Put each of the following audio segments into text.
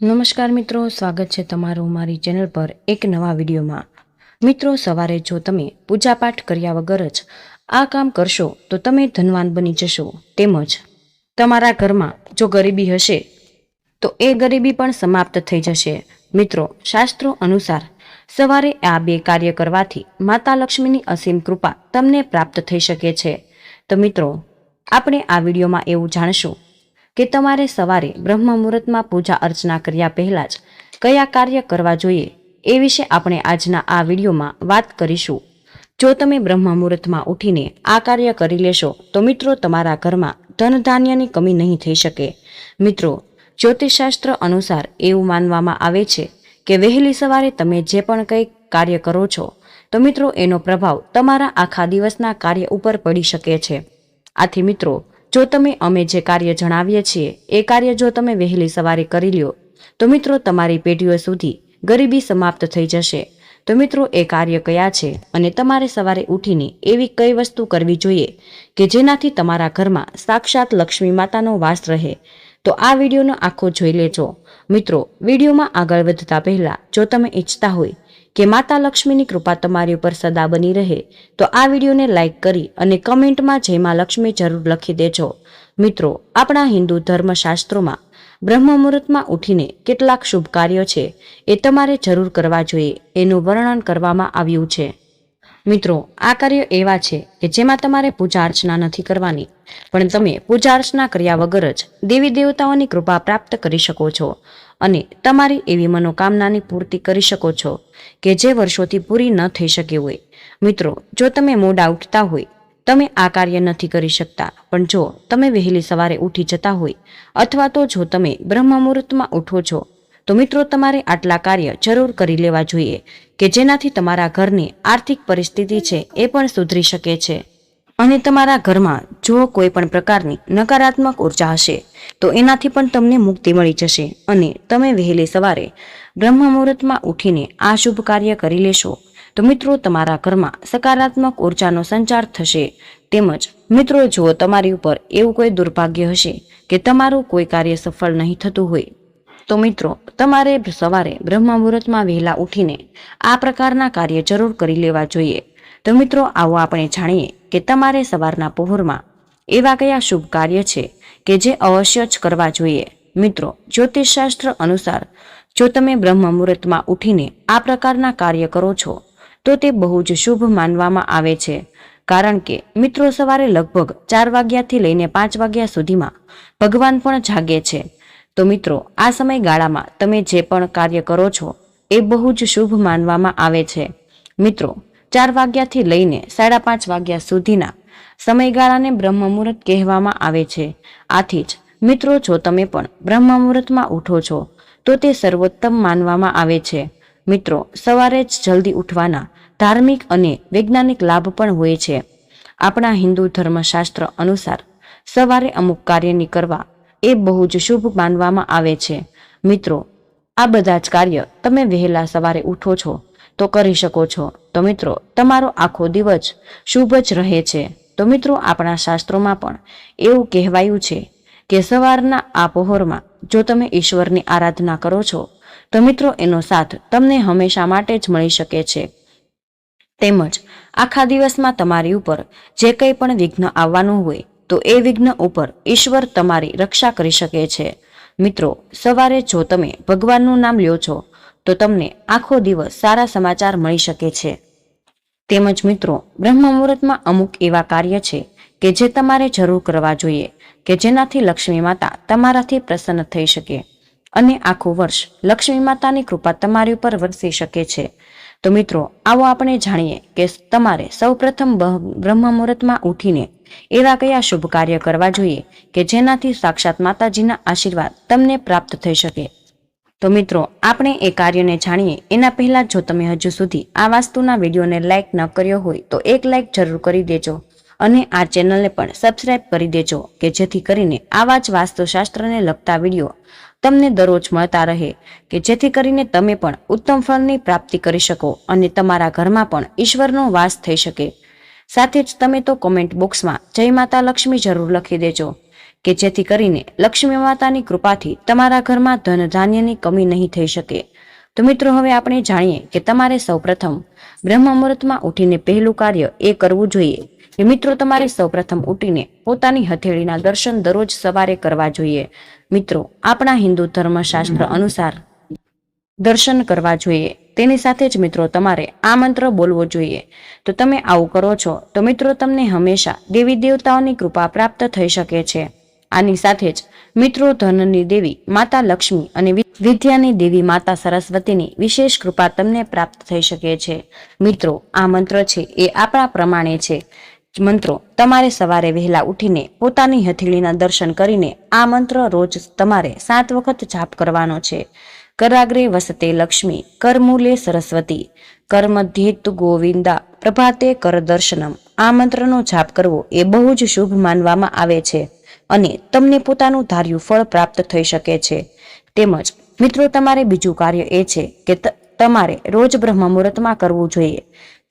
નમસ્કાર મિત્રો, સ્વાગત છે તમારું મારી ચેનલ પર એક નવા વિડીયોમાં. મિત્રો, સવારે જો તમે પૂજાપાઠ કર્યા વગર જ આ કામ કરશો, તો તમે ધનવાન બની જશો. તેમજ તમારા ઘરમાં જો ગરીબી હશે, તો એ ગરીબી પણ સમાપ્ત થઈ જશે. મિત્રો, શાસ્ત્રો અનુસાર સવારે આ બે કાર્ય કરવાથી માતા લક્ષ્મીની અસીમ કૃપા તમને પ્રાપ્ત થઈ શકે છે. તો મિત્રો, આપણે આ વિડીયોમાં એવું જાણશું કે તમારે સવારે બ્રહ્મ મુહૂર્તમાં પૂજા અર્ચના કર્યા પહેલા જ કયા કાર્ય કરવા જોઈએ એ વિશે આપણે આજના આ વિડીયોમાં વાત કરીશું. જો તમે બ્રહ્મ મુહૂર્તમાં ઉઠીને આ કાર્ય કરી લેશો, તો મિત્રો તમારા ઘરમાં ધન ધાન્યની કમી નહીં થઈ શકે. મિત્રો, જ્યોતિષશાસ્ત્ર અનુસાર એવું માનવામાં આવે છે કે વહેલી સવારે તમે જે પણ કંઈ કાર્ય કરો છો, તો મિત્રો એનો પ્રભાવ તમારા આખા દિવસના કાર્ય ઉપર પડી શકે છે. આથી મિત્રો જો તમે અમે જે કાર્ય જણાવીએ છીએ, એ કાર્ય જો તમે વહેલી સવારે કરી લ્યો, તો મિત્રો તમારી પેઢીઓ સુધી ગરીબી સમાપ્ત થઈ જશે. તો મિત્રો, એ કાર્ય કયા છે અને તમારે સવારે ઉઠીને એવી કઈ વસ્તુ કરવી જોઈએ કે જેનાથી તમારા ઘરમાં સાક્ષાત લક્ષ્મી માતાનો વાસ રહે? તો આ વિડીયોનો આખો જોઈ લેજો. મિત્રો, વિડીયોમાં આગળ વધતા પહેલા જો તમે ઈચ્છતા હોય કે માતા લક્ષ્મીની કૃપા તમારી ઉપર સદા બની રહે, તો આ વિડીયોને લાઇક કરી અને કમેન્ટમાં જય માં લક્ષ્મી જરૂર લખી દેજો. મિત્રો, આપણા હિન્દુ ધર્મશાસ્ત્રોમાં બ્રહ્મ મુહૂર્તમાં ઉઠીને કેટલાક શુભ કાર્યો છે, એ તમારે જરૂર કરવા જોઈએ, એનું વર્ણન કરવામાં આવ્યું છે. મિત્રો, આ કાર્ય એવા છે કે જેમાં તમારે પૂજા અર્ચના નથી કરવાની, પણ તમે પૂજા અર્ચના કર્યા વગર જ દેવી દેવતાઓની કૃપા પ્રાપ્ત કરી શકો છો અને તમારી એવી મનોકામનાની પૂર્તિ કરી શકો છો કે જે વર્ષોથી પૂરી ન થઈ શકી હોય. મિત્રો, જો તમે મોડા ઉઠતા હોય, તમે આ કાર્ય નથી કરી શકતા, પણ જો તમે વહેલી સવારે ઉઠી જતા હોય, અથવા તો જો તમે બ્રહ્મ મુહૂર્તમાં ઉઠો છો તો મિત્રો, તમારે આટલા કાર્ય જરૂર કરી લેવા જોઈએ કે જેનાથી તમારા ઘરની આર્થિક પરિસ્થિતિ છે એ પણ સુધરી શકે છે. અને તમારા ઘરમાં જો કોઈ પણ પ્રકારની નકારાત્મક ઊર્જા હશે, તો એનાથી પણ તમને મુક્તિ મળી જશે અને તમે વહેલી સવારે બ્રહ્મ મુહૂર્તમાં ઉઠીને આ શુભ કાર્ય કરી લેશો. તો મિત્રો, તમારા ઘરમાં સકારાત્મક ઉર્જાનો સંચાર થશે. તેમજ મિત્રો, જો તમારી ઉપર એવું કોઈ દુર્ભાગ્ય હશે કે તમારું કોઈ કાર્ય સફળ નહીં થતું હોય તો મિત્રો, તમારે સવારે બ્રહ્મ મુહૂર્તમાં વહેલા ઉઠીને આ પ્રકારના કાર્ય જરૂર કરી લેવા જોઈએ. તો મિત્રો, આવો આપણે જાણીએ કે તમારે સવારના પહોરમાં એવા કયા શુભ કાર્ય છે કે જે અવશ્ય જ કરવા જોઈએ. મિત્રો, જ્યોતિષશાસ્ત્ર અનુસાર જો તમે બ્રહ્મ મુહૂર્તમાં ઉઠીને આ પ્રકારના કાર્ય કરો છો, તો તે બહુ જ શુભ માનવામાં આવે છે. કારણ કે મિત્રો, સવારે લગભગ ચાર વાગ્યાથી લઈને પાંચ વાગ્યા સુધીમાં ભગવાન પણ જાગે છે. તો મિત્રો, આ સમયગાળામાં તમે જે પણ કાર્ય કરો છો, એ બહુ જ શુભ માનવામાં આવે છે. મિત્રો, ચાર વાગ્યાથી લઈને સાડા પાંચ વાગ્યા સુધીના સમયગાળાને બ્રહ્મ મુહૂર્ત કહેવામાં આવે છે. આથી જ, મિત્રો, જો તમે પણ બ્રહ્મ મુહૂર્તમાં ઉઠો છો, તો તે સર્વોત્તમ માનવામાં આવે છે. મિત્રો, સવારે જ જલ્દી ઉઠવાના ધાર્મિક અને વૈજ્ઞાનિક લાભ પણ હોય છે. આપણા હિન્દુ ધર્મશાસ્ત્ર અનુસાર સવારે અમુક કાર્યની કરવા એ બહુ જ શુભ માનવામાં આવે છે. મિત્રો, આ બધા જ કાર્ય તમે વહેલા સવારે ઉઠો છો તો કરી શકો છો. તો મિત્રો, તમારો આખો દિવસ શુભ જ રહે છે. તો મિત્રો, આપણા શાસ્ત્રોમાં પણ એવું કહેવાયું છે કે સવારના આ પહોરમાં જો તમે ઈશ્વરની આરાધના કરો છો, તો મિત્રો, એનો સાથ તમને હંમેશા માટે જ મળી શકે છે. તેમજ, આખા દિવસમાં તમારી ઉપર જે કંઈ પણ વિઘ્ન આવવાનું હોય તો એ વિઘ્ન ઉપર ઈશ્વર તમારી રક્ષા કરી શકે છે. મિત્રો, સવારે જો તમે ભગવાનનું નામ લ્યો છો, તો તમને આખો દિવસ સારા સમાચાર મળી શકે છે. તેમજ મિત્રો બ્રહ્મ મુહૂર્તમાં અમુક એવા કાર્ય છે કે જે તમારે જરૂર કરવા જોઈએ, કે જેનાથી લક્ષ્મી માતા તમારાથી પ્રસન્ન થઈ શકે. અને આખું વર્ષ લક્ષ્મી માતાની કૃપા તમારી ઉપર વરસી શકે છે. તો મિત્રો, આવો આપણે જાણીએ કે તમારે સૌપ્રથમ બ્રહ્મ મુહૂર્તમાં ઉઠીને એવા કયા શુભ કાર્ય કરવા જોઈએ કે જેનાથી સાક્ષાત માતાજીના આશીર્વાદ તમને પ્રાપ્ત થઈ શકે? તો મિત્રો, આપણે એ કાર્યને જાણીએ. એના પહેલા જો તમે હજુ સુધી આ વાસ્તુના વિડીયોને લાઇક ન કર્યો હોય, તો એક લાઇક જરૂર કરી દેજો અને આ ચેનલને પણ સબસ્ક્રાઇબ કરી દેજો કે જેથી કરીને આવા જ વાસ્તુશાસ્ત્રને લગતા વીડિયો તમને દરરોજ મળતા રહે કે જેથી કરીને તમે પણ ઉત્તમ ફળની પ્રાપ્તિ કરી શકો અને તમારા ઘરમાં પણ ઈશ્વરનો વાસ થઈ શકે. સાથે જ તમે તો કોમેન્ટ બોક્સમાં જય માતા લક્ષ્મી જરૂર લખી દેજો, કે જેથી કરીને લક્ષ્મી માતાની કૃપાથી તમારા ઘરમાં ધન ધાન્યની કમી નહીં થઈ શકે. તો મિત્રો, હવે આપણે જાણીએ કે તમારે સૌપ્રથમ બ્રહ્મ મુહૂર્તમાં ઉઠીને પહેલું કાર્ય એ કરવું જોઈએ. કે મિત્રો, તમારે સૌપ્રથમ ઉઠીને પોતાની હથેળીના દર્શન દરરોજ સવારે કરવા જોઈએ. મિત્રો, આપણા હિન્દુ ધર્મશાસ્ત્ર અનુસાર દર્શન કરવા જોઈએ. તેની સાથે જ મિત્રો તમારે આ મંત્ર બોલવો જોઈએ. તો તમે આવું કરો છો, તો મિત્રો તમને હંમેશા દેવી દેવતાઓની કૃપા પ્રાપ્ત થઈ શકે છે. આની સાથે જ મિત્રો ધનની દેવી માતા લક્ષ્મી અને વિદ્યાની દેવી માતા સરસ્વતીની વિશેષ કૃપા તમને પ્રાપ્ત થઈ શકે છે. મિત્રો, આ મંત્ર છે, એ આપણા પ્રમાણે છે. મંત્રો, તમારે સવારે વહેલા ઉઠીને પોતાની હથેળીના દર્શન કરીને આ મંત્ર રોજ તમારે સાત વખત જાપ કરવાનો છે. કરાગ્રે વસતે લક્ષ્મી, કરમૂલે સરસ્વતી. કર્મધ્યેતુ ગોવિંદા, પ્રભાતે કરદર્શનમ આ મંત્રનો જાપ કરવો એ બહુ જ શુભ માનવામાં આવે છે અને તમને પોતાનું ધાર્યું ફળ પ્રાપ્ત થઈ શકે છે. તેમજ, મિત્રો, તમારે બીજું કાર્ય એ છે કે તમારે રોજ બ્રહ્મ મુહૂર્તમાં કરવું જોઈએ.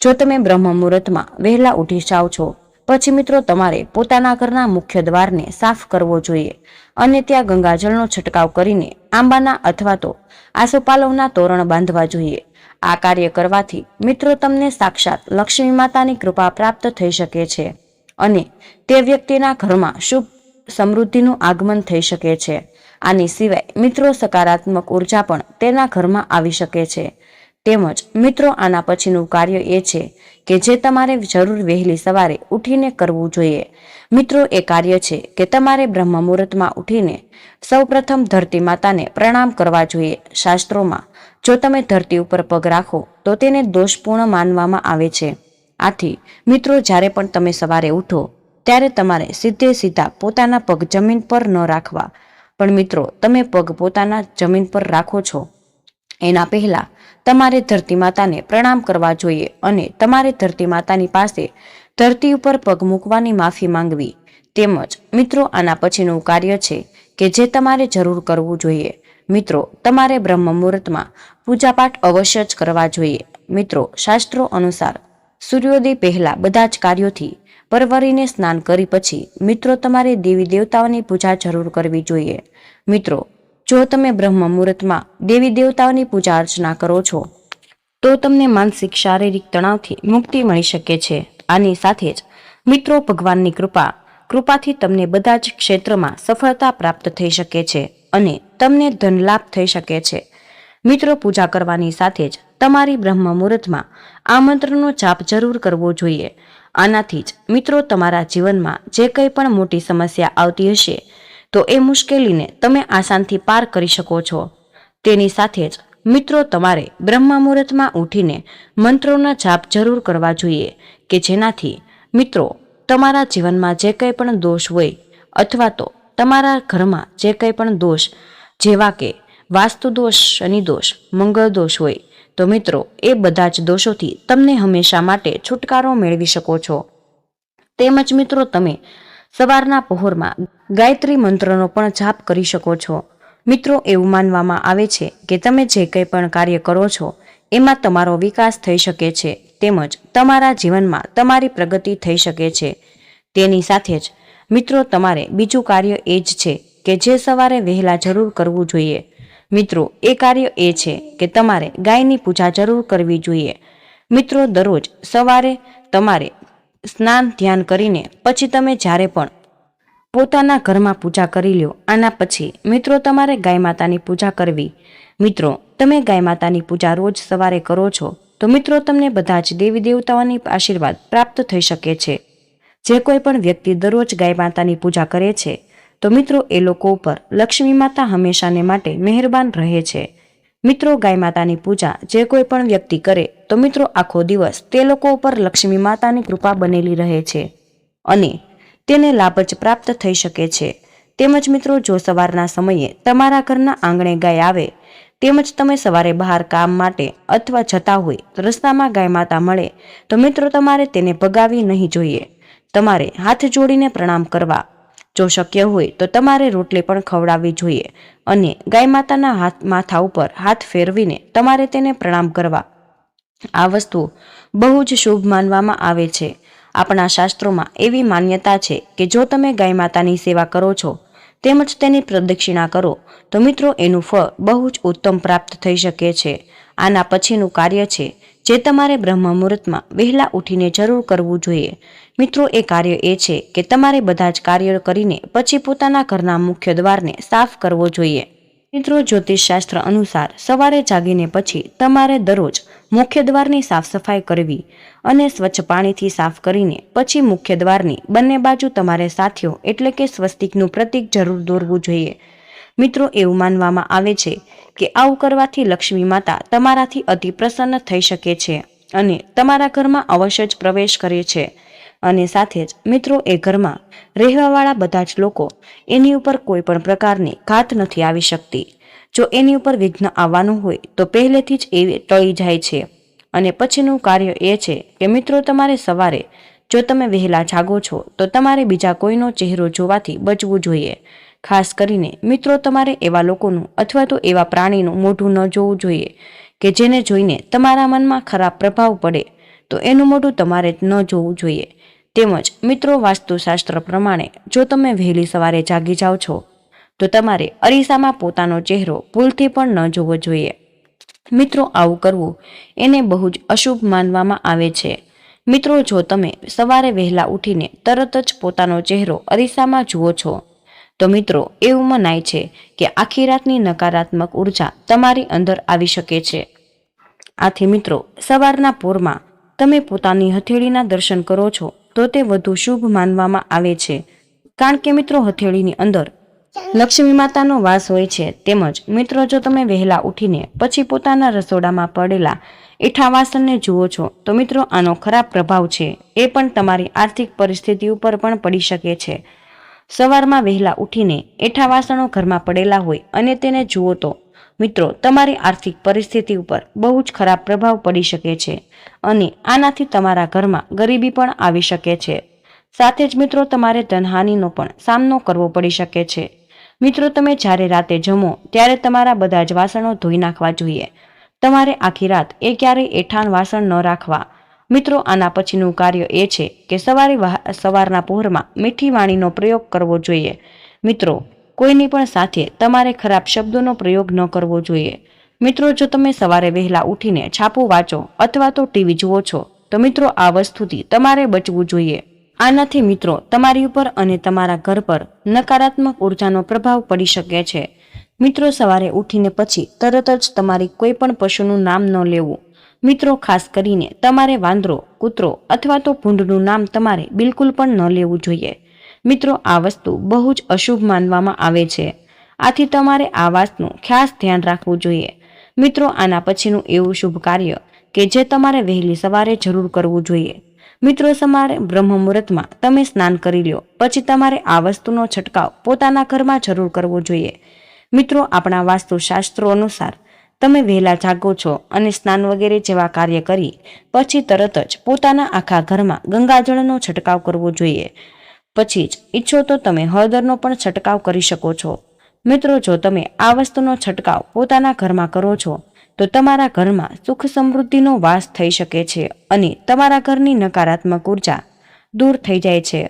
જો તમે બ્રહ્મ મુહૂર્તમાં વહેલા ઉઠી જાઓ છો પછી મિત્રો તમારે પોતાના ઘરના મુખ્ય દ્વારને સાફ કરવો જોઈએ અને ત્યાં ગંગાજળનો છંટકાવ કરીને આંબાના અથવા તો આસોપાલવના તોરણ બાંધવા જોઈએ. આ કાર્ય કરવાથી મિત્રો તમને સાક્ષાત લક્ષ્મી માતાની કૃપા પ્રાપ્ત થઈ શકે છે અને તે વ્યક્તિના ઘરમાં શુભ સમૃદ્ધિનું આગમન થઈ શકે છે. આની સિવાય મિત્રો સકારાત્મક ઊર્જા પણ તેના ઘરમાં આવી શકે છે. તેમજ મિત્રો આના પછીનું કાર્ય એ છે કે જે તમારે જરૂર વહેલી સવારે ઉઠીને કરવું જોઈએ. મિત્રો, એ કાર્ય છે કે તમારે બ્રહ્મ મુહૂર્તમાં ઉઠીને સૌપ્રથમ ધરતી માતાને પ્રણામ કરવા જોઈએ. શાસ્ત્રોમાં, જો તમે ધરતી ઉપર પગ રાખો, તો તેને દોષપૂર્ણ માનવામાં આવે છે. આથી, મિત્રો, જ્યારે પણ તમે સવારે ઉઠો, ત્યારે તમારે સીધે સીધા પોતાના પગ જમીન પર ન રાખવા. પણ મિત્રો, તમે પગ પોતાના જમીન પર રાખો છો. એના પહેલા તમારે ધરતી માતાને પ્રણામ કરવા જોઈએ અને તમારે ધરતી માતાની પાસે ધરતી ઉપર પગ મૂકવાની માફી માંગવી. તેમજ, મિત્રો, આના પછીનું કાર્ય છે કે જે તમારે જરૂર કરવું જોઈએ. મિત્રો, તમારે બ્રહ્મ મુહૂર્તમાં પૂજાપાઠ અવશ્ય જ કરવા જોઈએ. મિત્રો, શાસ્ત્રો અનુસાર સૂર્યોદય પહેલા બધા જ કાર્યોથી પરવરીને સ્નાન કરી પછી મિત્રો તમારે દેવી દેવતાઓની પૂજા જરૂર કરવી જોઈએ. મિત્રો જો તમે બ્રહ્મ મુહૂર્તમાં દેવી દેવતાઓની પૂજા અર્ચના કરો છો, તો તમને માનસિક શારીરિક તણાવથી મુક્તિ મળી શકે છે. આની સાથે જ મિત્રો, ભગવાનની કૃપા, કૃપાથી તમને બધા જ ક્ષેત્રમાં સફળતા પ્રાપ્ત થઈ શકે છે અને તમને ધન લાભ થઈ શકે છે. મિત્રો, પૂજા કરવાની સાથે જ તમારી બ્રહ્મ મુહૂર્તમાં આ મંત્રનો જાપ જરૂર કરવો જોઈએ. આનાથી જ મિત્રો, તમારા જીવનમાં જે કંઈ પણ મોટી સમસ્યા આવતી હશે તો એ મુશ્કેલીને તમે આસાનથી પાર કરી શકો છો. તેની સાથે જ મિત્રો તમારે બ્રહ્મ મુહૂર્તમાં ઉઠીને મંત્રોના જાપ જરૂર કરવા જોઈએ કે જેનાથી મિત્રો તમારા જીવનમાં જે કંઈ પણ દોષ હોય અથવા તો તમારા ઘરમાં જે કંઈ પણ દોષ, જેવા કે વાસ્તુ દોષ, શનિ દોષ, મંગળ દોષ હોય, તો મિત્રો એ બધા જ દોષોથી તમને હંમેશા માટે છુટકારો મેળવી શકો છો. તેમજ મિત્રો તમે સવારના પહોરમાં ગાયત્રી મંત્રનો પણ જાપ કરી શકો છો. મિત્રો, એવું માનવામાં આવે છે કે તમે જે કંઈ પણ કાર્ય કરો છો, એમાં તમારો વિકાસ થઈ શકે છે, તેમજ તમારા જીવનમાં તમારી પ્રગતિ થઈ શકે છે. તેની સાથે જ, મિત્રો, તમારે બીજું કાર્ય એ જ છે કે જે સવારે વહેલા જરૂર કરવું જોઈએ. મિત્રો, એ કાર્ય એ છે કે તમારે ગાયની પૂજા જરૂર કરવી જોઈએ. મિત્રો, દરરોજ સવારે તમારે સ્નાન ધ્યાન કરીને પછી તમે જ્યારે પણ પોતાના ઘરમાં પૂજા કરી લ્યો, આના પછી મિત્રો તમારે ગાય માતાની પૂજા કરવી. મિત્રો, તમે ગાય માતાની પૂજા રોજ સવારે કરો છો, તો મિત્રો તમને બધા જ દેવી દેવતાઓની આશીર્વાદ પ્રાપ્ત થઈ શકે છે. જે કોઈ પણ વ્યક્તિ દરરોજ ગાય માતાની પૂજા કરે છે, તો મિત્રો એ લોકો ઉપર લક્ષ્મી માતા હંમેશાને માટે મહેરબાન રહે છે. મિત્રો ગાય માતાની પૂજા જે કોઈ પણ વ્યક્તિ કરે, તો મિત્રો આખો દિવસ તે લોકો ઉપર લક્ષ્મી માતાની કૃપા બનેલી રહે છે અને તેને લાભ જ પ્રાપ્ત થઈ શકે છે. તેમજ મિત્રો, જો સવારના સમયે તમારા ઘરના આંગણે ગાય આવે, તેમજ તમે સવારે બહાર કામ માટે અથવા જતા હોય રસ્તામાં ગાય માતા મળે, તો મિત્રો તમારે તેને ભગાવી નહીં જોઈએ. તમારે હાથ જોડીને પ્રણામ કરવા જો શક્ય હોય તો તમારે રોટલી પણ ખવડાવવી જોઈએ અને ગાય માતાના હાથ માથા ઉપર હાથ ફેરવીને તમારે તેને પ્રણામ કરવા. આ વસ્તુ બહુ જ શુભ માનવામાં આવે છે. આપણા શાસ્ત્રોમાં એવી માન્યતા છે કે જો તમે ગાય માતાની સેવા કરો છો, તેમજ તેની પ્રદક્ષિણા કરો, તો મિત્રો એનું ફળ બહુ જ ઉત્તમ પ્રાપ્ત થઈ શકે છે. આના પછીનું કાર્ય છે, જે તમારે બ્રહ્મ મુહૂર્તમાં વહેલા ઉઠીને જરૂર કરવું જોઈએ. મિત્રો, એ કાર્ય એ છે કે તમારે બધા જ કાર્ય કરીને પછી પોતાના ઘરના મુખ્ય દ્વારને સાફ કરવો જોઈએ. મિત્રો, જ્યોતિષશાસ્ત્ર અનુસાર સવારે જાગીને પછી તમારે દરરોજ મુખ્ય દ્વારની સાફ સફાઈ કરવી અને સ્વચ્છ પાણીથી સાફ કરીને પછી મુખ્ય દ્વારની બંને બાજુ તમારે સાથીઓ એટલે કે સ્વસ્તિકનું પ્રતીક જરૂર દોરવું જોઈએ. મિત્રો, એવું માનવામાં આવે છે કે આવું કરવાથી લક્ષ્મી માતા તમારાથી અતિ પ્રસન્ન થઈ શકે છે અને તમારા ઘરમાં અવશ્ય જ પ્રવેશ કરે છે. અને સાથે જ મિત્રો, એ ઘરમાં રહેવાવાળા બધા જ લોકો એની ઉપર કોઈ પણ પ્રકારની ઘાત નથી આવી શકતી. જો એની ઉપર વિઘ્ન આવવાનું હોય, તો પહેલેથી જ એ ટળી જાય છે. અને પછીનું કાર્ય એ છે કે મિત્રો, તમારે સવારે જો તમે વહેલા જાગો છો, તો તમારે બીજા કોઈનો ચહેરો જોવાથી બચવું જોઈએ. ખાસ કરીને મિત્રો તમારે એવા લોકોનું અથવા તો એવા પ્રાણીનું મોઢું ન જોવું જોઈએ કે જેને જોઈને તમારા મનમાં ખરાબ પ્રભાવ પડે, તો એનું મોઢું તમારે ન જોવું જોઈએ. તેમજ મિત્રો વાસ્તુશાસ્ત્ર પ્રમાણે જો તમે વહેલી સવારે જાગી જાઓ છો, તો તમારે અરીસામાં પોતાનો ચહેરો ભૂલથી પણ ન જોવો જોઈએ. મિત્રો આવું કરવું એને બહુ જ અશુભ માનવામાં આવે છે. મિત્રો જો તમે સવારે વહેલા ઉઠીને તરત જ પોતાનો ચહેરો અરીસામાં જુઓ છો તો મિત્રો, એવું મનાય છે કે આખી રાતની નકારાત્મક ઊર્જા તમારી અંદર આવી શકે છે. આથી મિત્રો, સવારના પોરમાં તમે પોતાની હથેળીના દર્શન કરો છો, તો તે વધુ શુભ માનવામાં આવે છે. કારણ કે મિત્રો, હથેળીની અંદર લક્ષ્મી માતાનો વાસ હોય છે, તેમજ મિત્રો, જો તમે વહેલા ઉઠીને પછી પોતાના રસોડામાં પડેલા એઠા વાસણને જુઓ છો, તો મિત્રો, આનો ખરાબ પ્રભાવ છે. એ પણ તમારી આર્થિક પરિસ્થિતિ ઉપર પણ પડી શકે છે. સવારમાં વહેલા ઉઠીને એઠા વાસણો ઘરમાં પડેલા હોય અને તેને જુઓ તો, મિત્રો, તમારી આર્થિક પરિસ્થિતિ ઉપર બહુ જ ખરાબ પ્રભાવ પડી શકે છે અને આનાથી તમારા ઘરમાં ગરીબી પણ આવી શકે છે. સાથે જ, મિત્રો, તમારે ધનહાનિનો પણ સામનો કરવો પડી શકે છે. મિત્રો, તમે જ્યારે રાતે જમો, ત્યારે તમારા બધા જ વાસણો ધોઈ નાખવા જોઈએ. તમારે આખી રાત એ ક્યારેય એઠાણ વાસણ ન રાખવા. મિત્રો, આના પછીનું કાર્ય એ છે કે સવારે સવારના પહોરમાં મીઠી વાણીનો પ્રયોગ કરવો જોઈએ. મિત્રો, કોઈની પણ સાથે તમારે ખરાબ શબ્દોનો પ્રયોગ ન કરવો જોઈએ. મિત્રો, જો તમે સવારે વહેલા ઉઠીને છાપું વાંચો અથવા તો ટીવી જુઓ છો, તો મિત્રો, આ વસ્તુથી તમારે બચવું જોઈએ. આનાથી મિત્રો, તમારી ઉપર અને તમારા ઘર પર નકારાત્મક ઉર્જાનો પ્રભાવ પડી શકે છે. મિત્રો, સવારે ઉઠીને પછી તરત જ તમારી કોઈ પણ પશુનું નામ ન લેવું. મિત્રો, ખાસ કરીને તમારે વાંદરો, કૂતરો અથવા તો ભૂંડનું નામ તમારે બિલકુલ પણ ન લેવું જોઈએ. મિત્રો, આ વસ્તુ બહુ જ અશુભ માનવામાં આવે છે. આથી તમારે આ વાતનું ખાસ ધ્યાન રાખવું જોઈએ. મિત્રો, આના પછીનું એવું શુભ કાર્ય કે જે તમારે વહેલી સવારે જરૂર કરવું જોઈએ. મિત્રો તમારે બ્રહ્મ મુહૂર્તમાં તમે સ્નાન કરી લ્યો, પછી તમારે આ વસ્તુનો છંટકાવ પોતાના ઘરમાં જરૂર કરવો જોઈએ. મિત્રો, આપણા વાસ્તુશાસ્ત્રો અનુસાર તમે વહેલા જાગો છો અને સ્નાન વગેરે જેવા કાર્ય કરી, પછી તરત જ પોતાના આખા ઘરમાં ગંગાજળનો છંટકાવ કરવો જોઈએ. પછી જ ઈચ્છો તો તમે હળદરનો પણ છંટકાવ કરી શકો છો. મિત્રો, જો તમે આ વસ્તુનો છંટકાવ પોતાના ઘરમાં કરો છો, તો તમારા ઘરમાં સુખ સમૃદ્ધિનો વાસ થઈ શકે છે અને તમારા ઘરની નકારાત્મક ઊર્જા દૂર થઈ જાય છે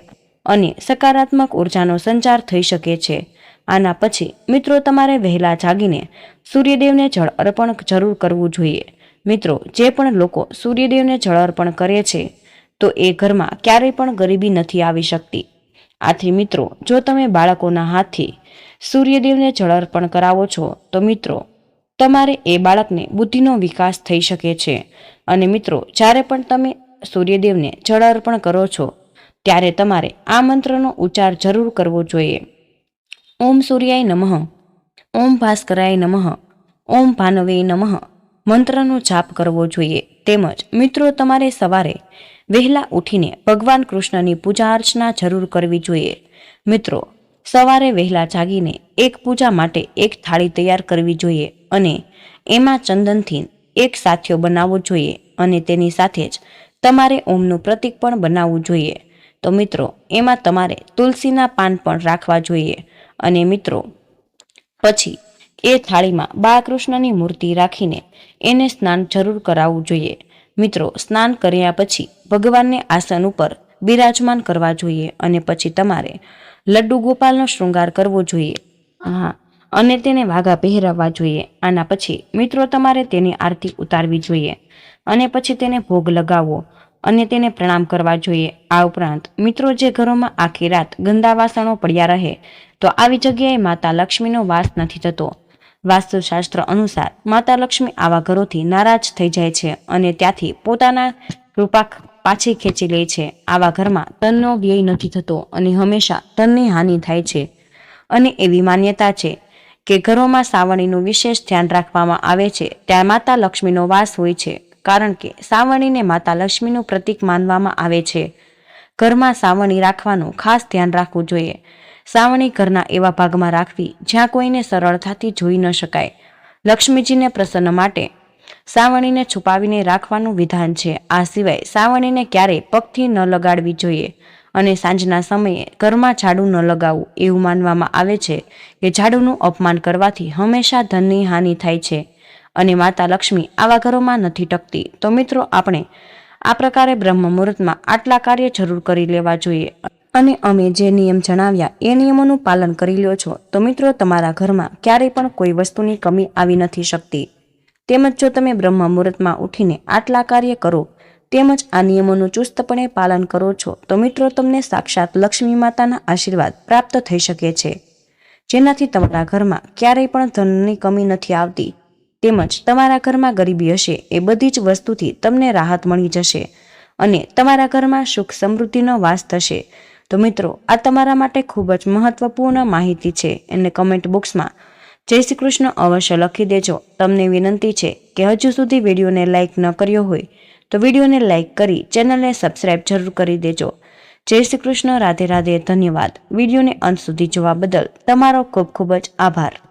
અને સકારાત્મક ઉર્જાનો સંચાર થઈ શકે છે. આના પછી મિત્રો તમારે વહેલા જાગીને સૂર્યદેવને જળ અર્પણ જરૂર કરવું જોઈએ. મિત્રો, જે પણ લોકો સૂર્યદેવને જળ અર્પણ કરે છે, તો એ ઘરમાં ક્યારેય પણ ગરીબી નથી આવી શકતી. આથી મિત્રો, જો તમે બાળકોના હાથથી સૂર્યદેવને જળ અર્પણ કરાવો છો, તો મિત્રો, તમારે એ બાળકને બુદ્ધિનો વિકાસ થઈ શકે છે. અને મિત્રો, જ્યારે પણ તમે સૂર્યદેવને જળ અર્પણ કરો છો, ત્યારે તમારે આ મંત્રનો ઉચ્ચાર જરૂર કરવો જોઈએ. ઓમ સૂર્યાય નમઃ. ઓમ ભાસ્કરાય નમઃ. ઓમ ભાનવે નમઃ. મંત્રનો જાપ કરવો જોઈએ. તેમજ, મિત્રો, તમારે સવારે વહેલા ઉઠીને ભગવાન કૃષ્ણની પૂજા અર્ચના જરૂર કરવી જોઈએ. મિત્રો, સવારે વહેલા જાગીને એક પૂજા માટે એક થાળી તૈયાર કરવી જોઈએ અને એમાં ચંદનથી એક સાથિયો બનાવવો જોઈએ અને તેની સાથે જ તમારે ઓમનું પ્રતીક પણ બનાવવું જોઈએ. તો મિત્રો, એમાં તમારે તુલસીના પાન પણ રાખવા જોઈએ. અને મિત્રો, પછી એ થાળીમાં બાળકૃષ્ણની મૂર્તિ રાખીને એને સ્નાન જરૂર કરાવવું જોઈએ. મિત્રો, સ્નાન કર્યા પછી ભગવાનને આસન ઉપર બિરાજમાન કરવા જોઈએ અને પછી તમારે લડ્ડુ ગોપાલનો શૃંગાર કરવો જોઈએ. હા, અને તેને વાઘા પહેરાવવા જોઈએ. આના પછી મિત્રો, તમારે તેની આરતી ઉતારવી જોઈએ અને પછી તેને ભોગ લગાવવો. અને તેને પ્રણામ કરવા જોઈએ. આ ઉપરાંત, મિત્રો, જે ઘરોમાં આખી રાત ગંદા વાસણો પડ્યા રહે, તો આવી જગ્યાએ માતા લક્ષ્મીનો વાસ નથી થતો. વાસ્તુશાસ્ત્ર અનુસાર, માતા લક્ષ્મી આવા ઘરોથી નારાજ થઈ જાય છે અને ત્યાંથી પોતાના કૃપા પાછી ખેંચી લે છે. આવા ઘરમાં તનનો વ્યય નથી થતો અને હંમેશા તનની હાનિ થાય છે. અને એવી માન્યતા છે કે ઘરોમાં સાવણીનું વિશેષ ધ્યાન રાખવામાં આવે છે. ત્યાં માતા લક્ષ્મીનો વાસ હોય છે. કારણ કે સાવણીને માતા લક્ષ્મીનું પ્રતીક માનવામાં આવે છે. ઘરમાં સાવણી રાખવાનું ખાસ ધ્યાન રાખવું જોઈએ. સાવણી ઘરના એવા ભાગમાં રાખવી જ્યાં કોઈને સરળતાથી જોઈ ન શકાય. લક્ષ્મીજીને પ્રસન્ન માટે સાવણીને છુપાવીને રાખવાનું વિધાન છે. આ સિવાય સાવણીને ક્યારેય પગથી ન લગાડવી જોઈએ અને સાંજના સમયે ઘરમાં ઝાડુ ન લગાવવું એવું માનવામાં આવે છે કે ઝાડુનું અપમાન કરવાથી હંમેશા ધનની હાનિ થાય છે. અને માતા લક્ષ્મી આવા ઘરોમાં નથી ટકતી. તો મિત્રો, આપણે આ પ્રકારે બ્રહ્મ મુહૂર્તમાં આટલા કાર્ય જરૂર કરી લેવા જોઈએ. અને અમે જે નિયમ જણાવ્યા, એ નિયમોનું પાલન કરી લ્યો છો. તો મિત્રો, તમારા ઘરમાં ક્યારેય પણ કોઈ વસ્તુની કમી આવી નથી શકતી. તેમજ જો તમે બ્રહ્મ મુહૂર્તમાં ઉઠીને આટલા કાર્ય કરો, તેમજ આ નિયમોનું ચુસ્તપણે પાલન કરો છો, તો મિત્રો, તમને સાક્ષાત લક્ષ્મી માતાના આશીર્વાદ પ્રાપ્ત થઈ શકે છે. જેનાથી તમારા ઘરમાં ક્યારેય પણ ધનની કમી નથી આવતી. તેમજ તમારા ઘરમાં ગરીબી હશે એ બધી જ વસ્તુથી તમને રાહત મળી જશે અને તમારા ઘરમાં સુખ સમૃદ્ધિનો વાસ થશે. તો મિત્રો, આ તમારા માટે ખૂબ જ મહત્વપૂર્ણ માહિતી છે. એને કમેન્ટ બોક્સમાં જય શ્રી કૃષ્ણ અવશ્ય લખી દેજો. તમને વિનંતી છે કે હજુ સુધી વિડીયોને લાઇક ન કર્યો હોય, તો વિડીયોને લાઇક કરી ચેનલને સબસ્ક્રાઇબ જરૂર કરી દેજો. જય શ્રી કૃષ્ણ, રાધે રાધે, ધન્યવાદ. વિડીયોને અંત સુધી જોવા બદલ તમારો ખૂબ ખૂબ જ આભાર.